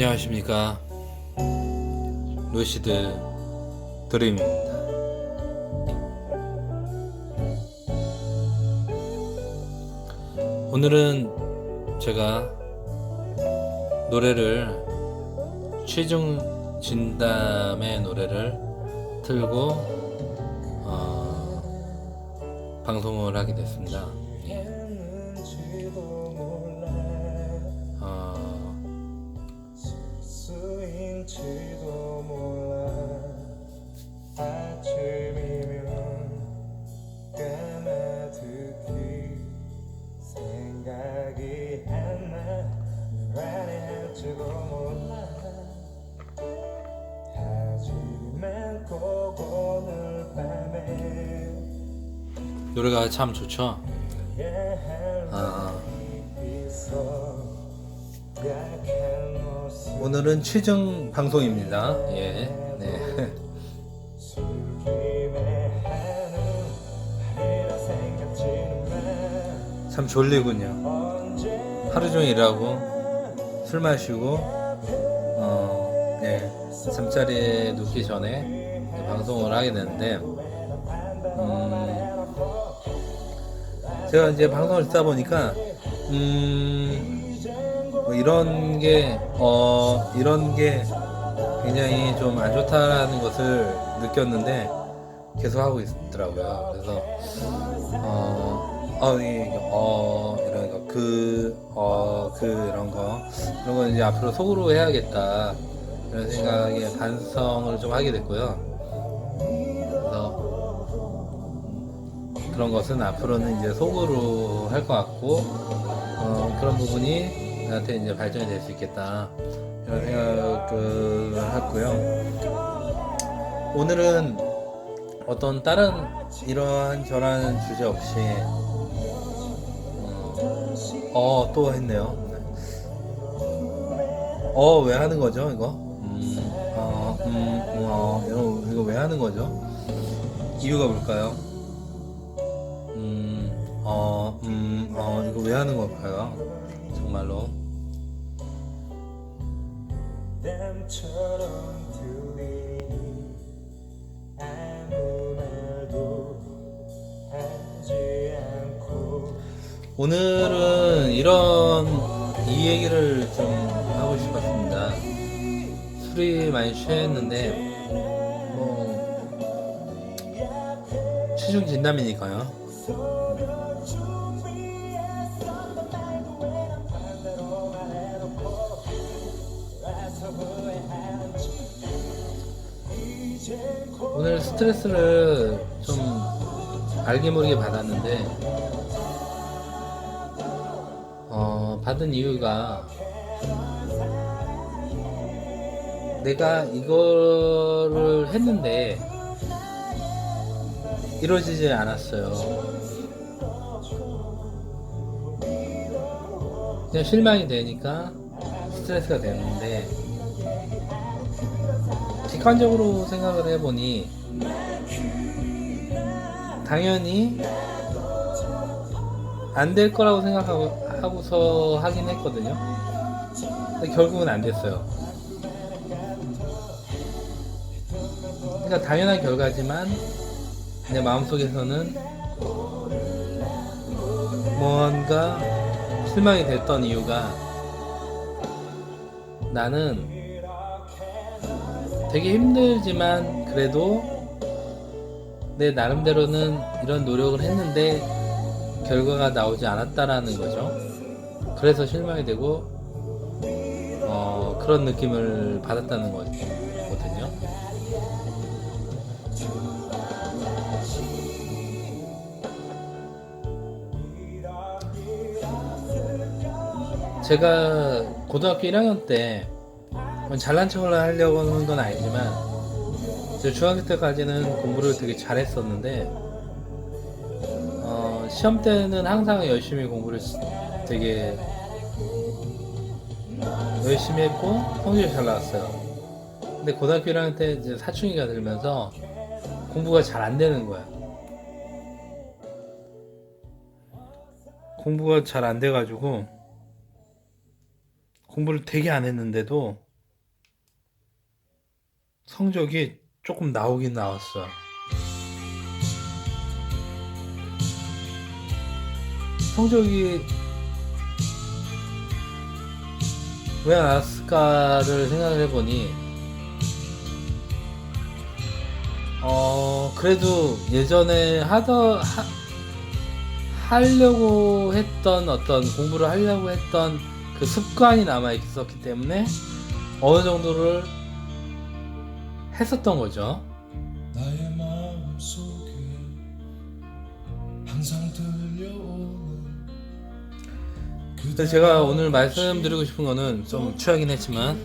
안녕하십니까 루시드 드림입니다 오늘은 제가 노래를 취중 진담의 노래를 틀고 어, 방송을 하게 됐습니다. 수인지도 몰라. 아침이면 까마득히 생각이 안나. 말이 할지도 몰라. 하지만 꼭 오늘 밤에 노래가 참 좋죠. 아, 오늘은 취중 방송입니다. 예. 네. 참 졸리군요. 하루 종일 일하고 술 마시고 어, 네. 잠자리에 눕기 전에 방송을 하게 되는데 음, 제가 이제 방송을 듣다 보니까 음, 뭐 이런 게 어, 이런 게 굉장히 좀 안 좋다라는 것을 느꼈는데 계속 하고 있더라고요. 그래서 어, 어, 이, 어, 이런 거, 그, 어, 그, 이런 거, 이런 거 이제 앞으로 속으로 해야겠다. 이런 생각에 반성을 좀 하게 됐고요. 그래서, 음, 그런 것은 앞으로는 이제 속으로 할 것 같고, 어, 그런 부분이 나 한테 이제 발전이 될 수 있겠다. 이런 생각을 하고요. 오늘은 어떤 다른 이러한 저런 주제 없이 어 또 했네요. 어 왜 하는 거죠 이거? 음, 어, 음, 어, 이거 이거 왜 하는 거죠? 이유가 뭘까요? 음, 어, 음, 어, 이거 왜 하는 걸까요? 정말로. 땀처럼 들리니 아무 말도 하지 않고 오늘은 이런 이 얘기를 좀 하고 싶었습니다. 술이 많이 취했는데 뭐 취중 진담이니까요. 오늘 스트레스를 좀 알게 모르게 받았는데 어, 받은 이유가 내가 이거를 했는데 이루어지지 않았어요. 그냥 실망이 되니까 스트레스가 되는데 객관적으로 생각을 해보니 당연히 안 될 거라고 생각하고 하고서 하긴 했거든요. 근데 결국은 안 됐어요. 그러니까 당연한 결과지만 내 마음속에서는 뭔가 실망이 됐던 이유가 나는 되게 힘들지만 그래도 내 나름대로는 이런 노력을 했는데 결과가 나오지 않았다라는 거죠. 그래서 실망이 되고 어, 그런 느낌을 받았다는 거거든요. 제가 고등학교 1학년 때 잘난 척을 하려고 하는 건 아니지만 제 중학교 때까지는 공부를 되게 잘했었는데 어, 시험 때는 항상 열심히 공부를 시- 되게 열심히 했고 성적이 잘 나왔어요. 근데 고등학교 1학년 때 이제 사춘기가 들면서 공부가 잘 안 되는 거야. 공부가 잘 안 돼가지고 공부를 되게 안 했는데도 성적이 조금 나오긴 나왔어. 성적이 왜 나왔을까를 생각을 해보니 어 그래도 예전에 하던 하, 하려고 했던 어떤 공부를 하려고 했던 그 습관이 남아 있었기 때문에 어느 정도를 했었던 거죠. 그래서 제가 오늘 말씀드리고 싶은 거는 좀 취하긴 했지만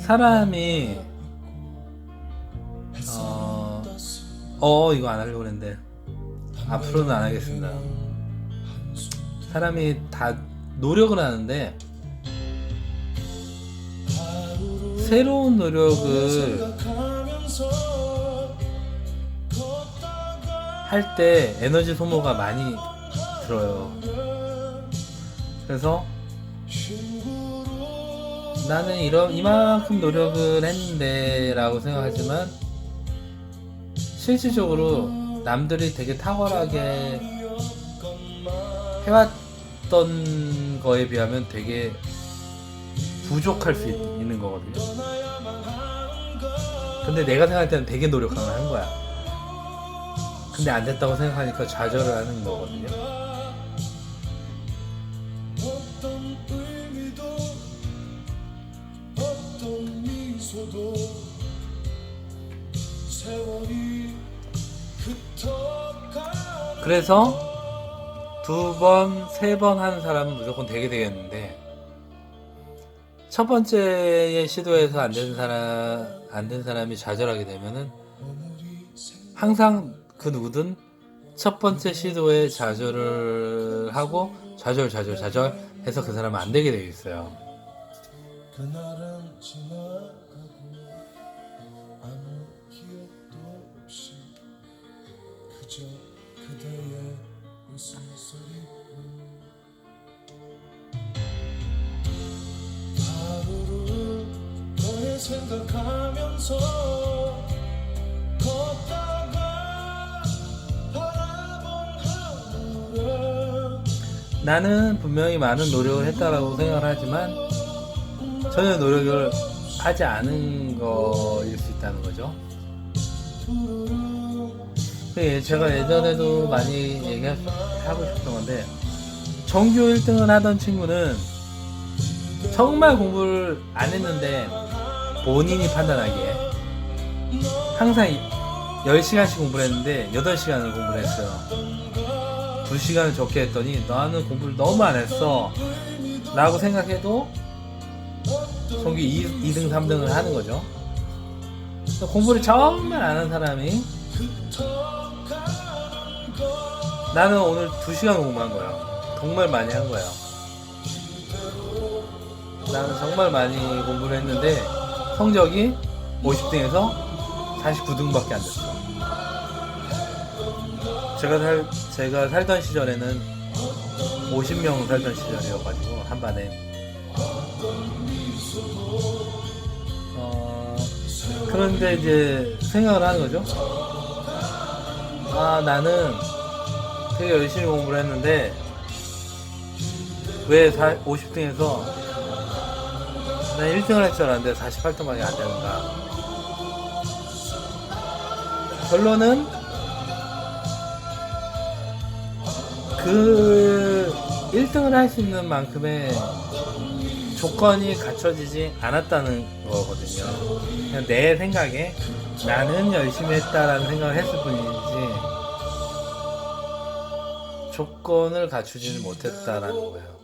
사람이 어, 어 이거 안 하려고 했는데 앞으로는 안 하겠습니다. 사람이 다 노력을 하는데 새로운 노력을 할 때 에너지 소모가 많이 들어요. 그래서 나는 이런 이만큼 노력을 했는데라고 생각하지만 실질적으로 남들이 되게 탁월하게 해왔던 거에 비하면 되게 부족할 수 있- 있는 거거든요. 근데 내가 생각할 때는 되게 노력을 한 거야. 근데 안 됐다고 생각하니까 좌절을 하는 거거든요. 그래서 두 번, 세 번 하는 사람은 무조건 되게 되겠는데 첫 번째의 시도에서 안 되는 사람 안 된 사람이 좌절하게 되면은 항상 그 누구든 첫 번째 시도에 좌절을 하고 좌절 좌절 좌절 해서 그 사람은 안 되게 되어 있어요. 그저 그대의 웃음소리 생각하면서 걷다가 바라본 하늘은 나는 분명히 많은 노력을 했다라고 생각을 하지만 전혀 노력을 하지 않은 거일 수 있다는 거죠. 그 제가 예전에도 많이 얘기하고 싶었던 건데 정규 1등을 하던 친구는 정말 공부를 안 했는데 본인이 판단하기에. 항상 10시간씩 공부를 했는데 8시간을 공부를 했어요. 2시간을 적게 했더니 나는 공부를 너무 안 했어. 라고 생각해도 성기 2, 등 3등을 하는 거죠. 공부를 정말 안 한 사람이 나는 오늘 2시간 공부한 거야. 정말 많이 한 거야. 나는 정말 많이 공부를 했는데 성적이 50등에서 49등밖에 안 됐어 제가 살 제가 살던 시절에는 50명 살던 시절이어가지고 한 반에 어, 그런데 이제 생각을 하는 거죠. 아 나는 되게 열심히 공부를 했는데 왜 50등에서 난 1등을 할 줄 알았는데 48등밖에 안 되는가? 결론은 그 1등을 할 수 있는 만큼의 조건이 갖춰지지 않았다는 거거든요. 그냥 내 생각에 나는 열심히 했다라는 생각을 했을 뿐이지 조건을 갖추지는 못했다라는 거예요.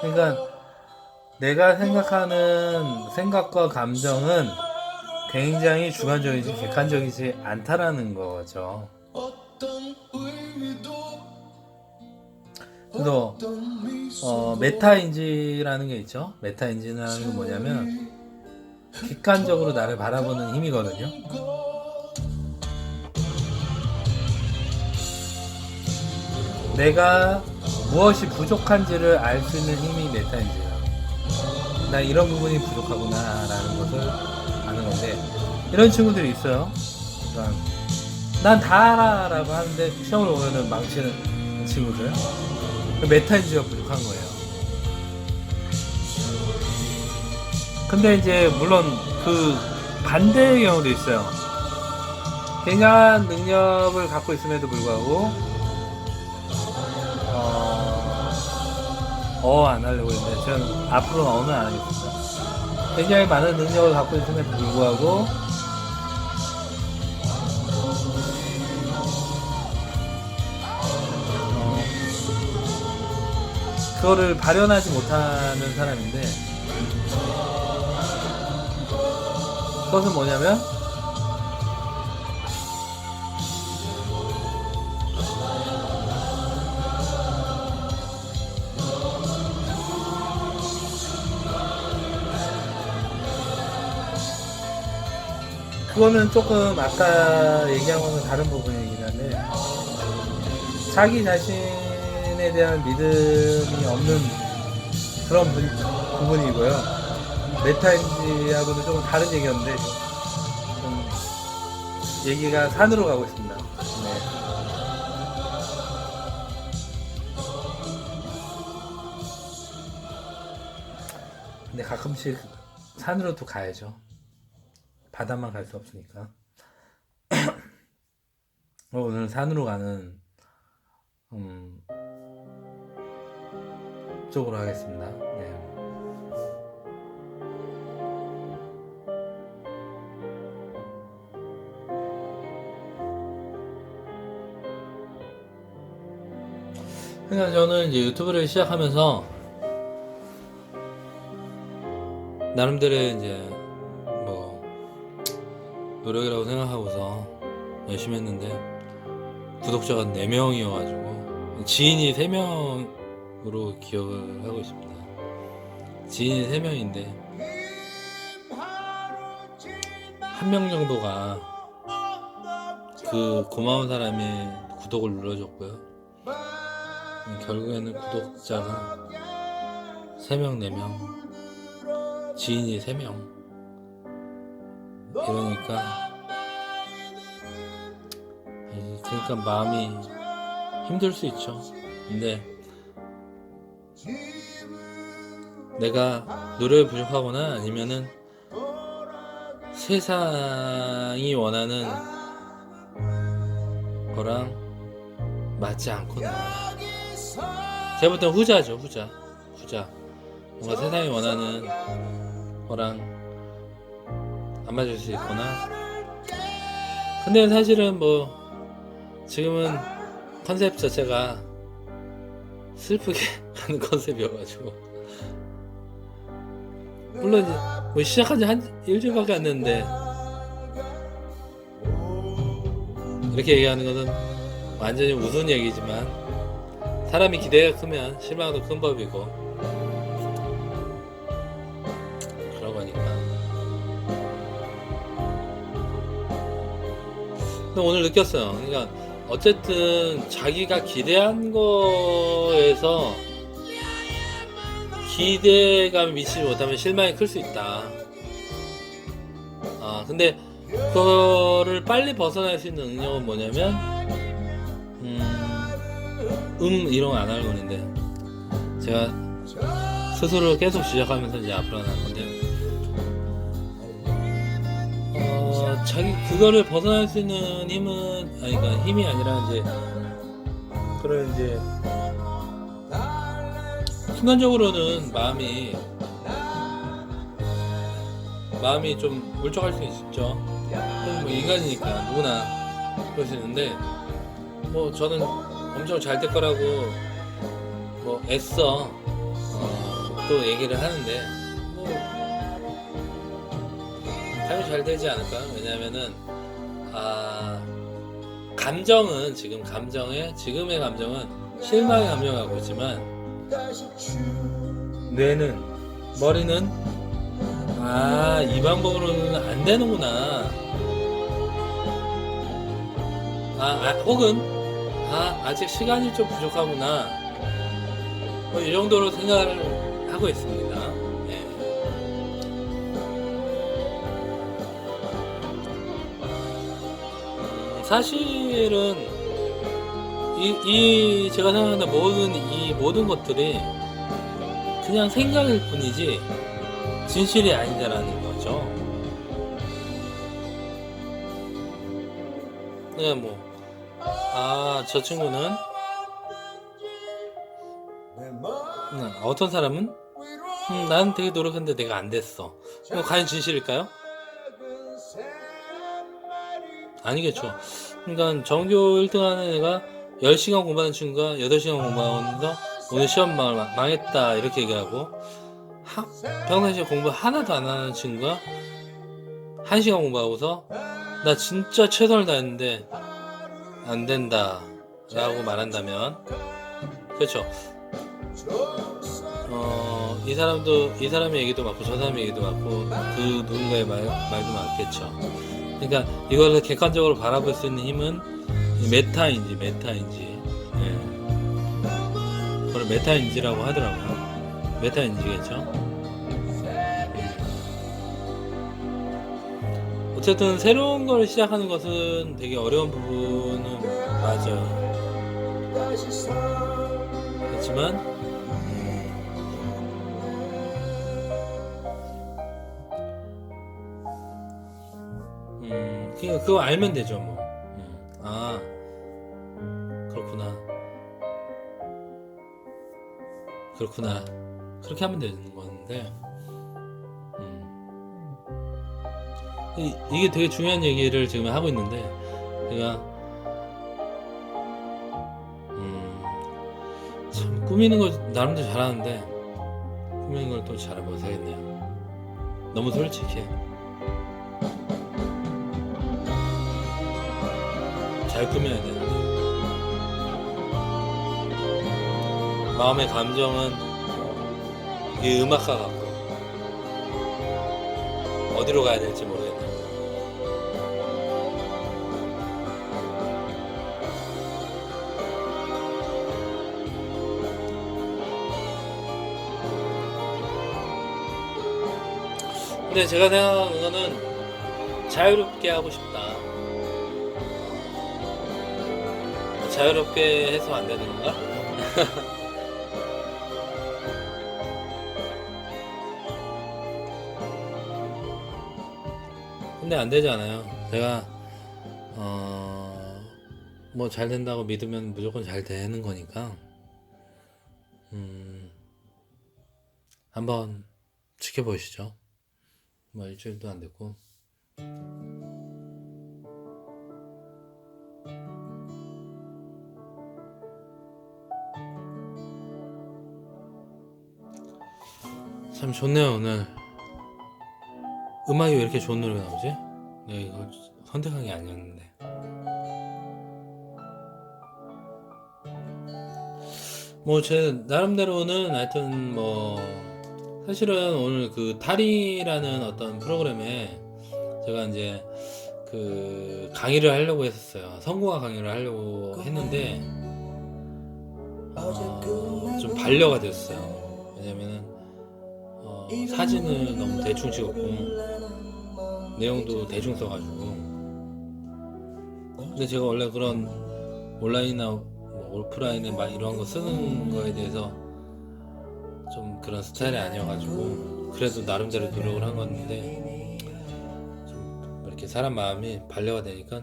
그러니까 내가 생각하는 생각과 감정은 굉장히 주관적이지 객관적이지 않다라는 거죠. 그래서 어, 메타인지라는 게 있죠. 메타인지라는 게 뭐냐면 객관적으로 나를 바라보는 힘이거든요. 내가 무엇이 부족한지를 알 수 있는 힘이 메타인지예요. 나 이런 부분이 부족하구나라는 것을 아는 건데 이런 친구들이 있어요. 그러니까 난다 알아라고 하는데 시험을 오면은 망치는 친구들. 그 메타인지가 부족한 거예요. 근데 이제 물론 그 반대의 경우도 있어요. 굉장한 능력을 갖고 있음에도 불구하고 어, 안 하려고 했는데 저는 앞으로는 어는 안 하겠습니다. 굉장히 많은 능력을 갖고 있음에도 불구하고 어, 그거를 발현하지 못하는 사람인데 그것은 뭐냐면 그거는 조금 아까 얘기한 거는 다른 부분이긴 한데 자기 자신에 대한 믿음이 없는 그런 부, 부분이고요. 메타인지하고는 조금 다른 얘기였는데 좀 얘기가 산으로 가고 있습니다. 네. 근데 가끔씩 산으로 또 가야죠. 바다만 갈 수 없으니까. 어, 오늘 산으로 가는 음, 쪽으로 하겠습니다. 네. 그러니까 저는 이제 유튜브를 시작하면서 나름대로의 이제 뭐 노력이라고 생각하고서 열심히 했는데 구독자가 4명이어가지고 지인이 3명으로 기억을 하고 있습니다. 지인이 3명인데 한 명 정도가 그 고마운 사람이 구독을 눌러줬고요. 결국에는 구독자가 3명, 4명, 지인이 3명. 이러니까, 그러니까 마음이 힘들 수 있죠. 근데, 내가 노력이 부족하거나 아니면은 세상이 원하는 거랑 맞지 않거나. 제가 볼 때는 후자죠 후자. 후자. 뭔가 세상이 원하는 거랑 안 맞을 수 있거나. 근데 사실은 뭐 지금은 컨셉 자체가 슬프게 하는 컨셉이어가지고. 물론 뭐 시작한 지 한 일주일밖에 안 됐는데 이렇게 얘기하는 거는 완전히 우스운 얘기지만 사람이 기대가 크면 실망도 큰 법이고 근데 오늘 느꼈어요. 그러니까 어쨌든 자기가 기대한 거에서 기대감이 미치지 못하면 실망이 클 수 있다. 아 근데 그거를 빨리 벗어날 수 있는 능력은 뭐냐면 음, 음 이런 거안 하려고 했는데 제가 스스로 계속 지적하면서 이제 앞으로 나갈 건데 자기 그거를 벗어날 수 있는 힘은 아니 그러니까 힘이 아니라 이제 그런 이제 순간적으로는 마음이 마음이 좀 울적할 수 있죠. 뭐 인간이니까 누구나 있는데 뭐 저는 엄청 잘 될 거라고 뭐 애써 어, 또 얘기를 하는데 뭐 당연히 잘 되지 않을까? 왜냐면은 아 감정은 지금 감정의 지금의 감정은 실망의 감정을 갖고 있지만 뇌는 머리는 아 이 방법으로는 안 되는구나. 아, 아, 혹은 아 아직 시간이 좀 부족하구나. 뭐 이 정도로 생각을 하고 있습니다. 사실은 이, 이 제가 생각하는 모든 이 모든 것들이 그냥 생각일 뿐이지 진실이 아니다라는 거죠. 네, 뭐, 아, 저 친구는, 음, 어떤 사람은, 음, 난 되게 노력했는데 내가 안 됐어. 이거 과연 진실일까요? 아니겠죠. 그러니까 전교 1등 하는 애가 10시간 공부하는 친구가 8시간 공부하면서 오늘 시험 망, 망했다. 이렇게 얘기하고. 하, 평상시에 공부 하나도 안 하는 친구가 1시간 공부하고서 나 진짜 최선을 다했는데 안 된다. 라고 말한다면. 그렇죠. 어, 이 사람도 이 사람의 얘기도 맞고 저 사람의 얘기도 맞고 그 누군가의 말, 말도 맞겠죠 그러니까 이걸 객관적으로 바라볼 수 있는 힘은 이 메타인지 메타인지 예. 그걸 메타인지라고 하더라고요 메타인지겠죠 어쨌든 새로운 걸 시작하는 것은 되게 어려운 부분은 맞아요. 그렇지만 그거 알면 되죠 뭐. 음, 아 그렇구나. 그렇구나. 그렇게 하면 되는 건데. 음. 이, 이게 되게 중요한 얘기를 지금 하고 있는데 제가 음, 참 꾸미는 거 나름대로 잘하는데 꾸미는 걸 또 잘 못하겠네요 너무 솔직해 잘 꾸며야 되는데 마음의 감정은 이 음악가 같고 어디로 가야 될지 모르겠네요. 근데 제가 생각하는 거는 자유롭게 하고 싶다. 자유롭게 해서 안 되는 건가? 근데 안 되잖아요. 제가 어 뭐 잘 된다고 믿으면 무조건 잘 되는 거니까 음 한번 지켜보시죠. 뭐 일주일도 안 됐고 참 좋네요 오늘 음악이 왜 이렇게 좋은 노래가 나오지? 내가 이걸 선택한 게 아니었는데. 뭐 제 나름대로는 하여튼 뭐 사실은 오늘 그 탈이라는 어떤 프로그램에 제가 이제 그 강의를 하려고 했었어요. 성공화 강의를 하려고 했는데 어, 좀 반려가 됐어요. 왜냐면은 어, 사진을 너무 대충 찍었고 내용도 대충 써가지고. 근데 제가 원래 그런 온라인이나 뭐 오프라인에 막 이런 거 쓰는 거에 대해서 좀 그런 스타일이 아니어가지고 그래도 나름대로 노력을 한 건데 좀 이렇게 사람 마음이 반려가 되니까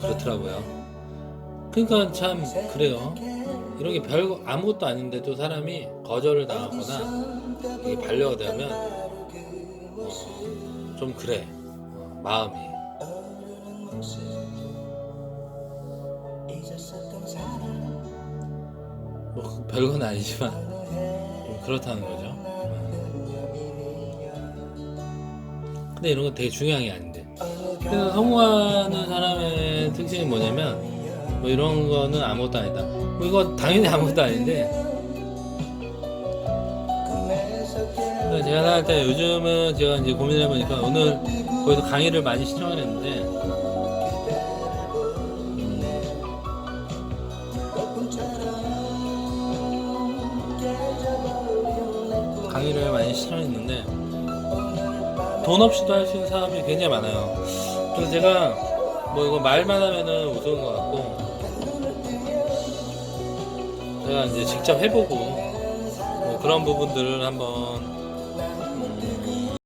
그렇더라고요. 그러니까 참 그래요. 이런 게 별거 아무것도 아닌데도 사람이 거절을 당하거나 이게 반려가 되면 어, 좀 그래. 어, 마음이. 뭐 별건 아니지만 좀 그렇다는 거죠. 어. 근데 이런 건 되게 중요한 게 아닌데. 그래서 성공하는 사람의 특징이 뭐냐면 뭐 이런 거는 아무것도 아니다. 뭐 이거 당연히 아무것도 아닌데 제가 생각할 때 요즘은 제가 이제 고민을 해보니까 오늘 거기서 강의를 많이 시청을 했는데 음, 강의를 많이 시청했는데 돈 없이도 할 수 있는 사람이 굉장히 많아요. 그래서 제가 뭐 이거 말만 하면은 우스운 것 같고 제가 이제 직접 해보고 뭐 그런 부분들을 한번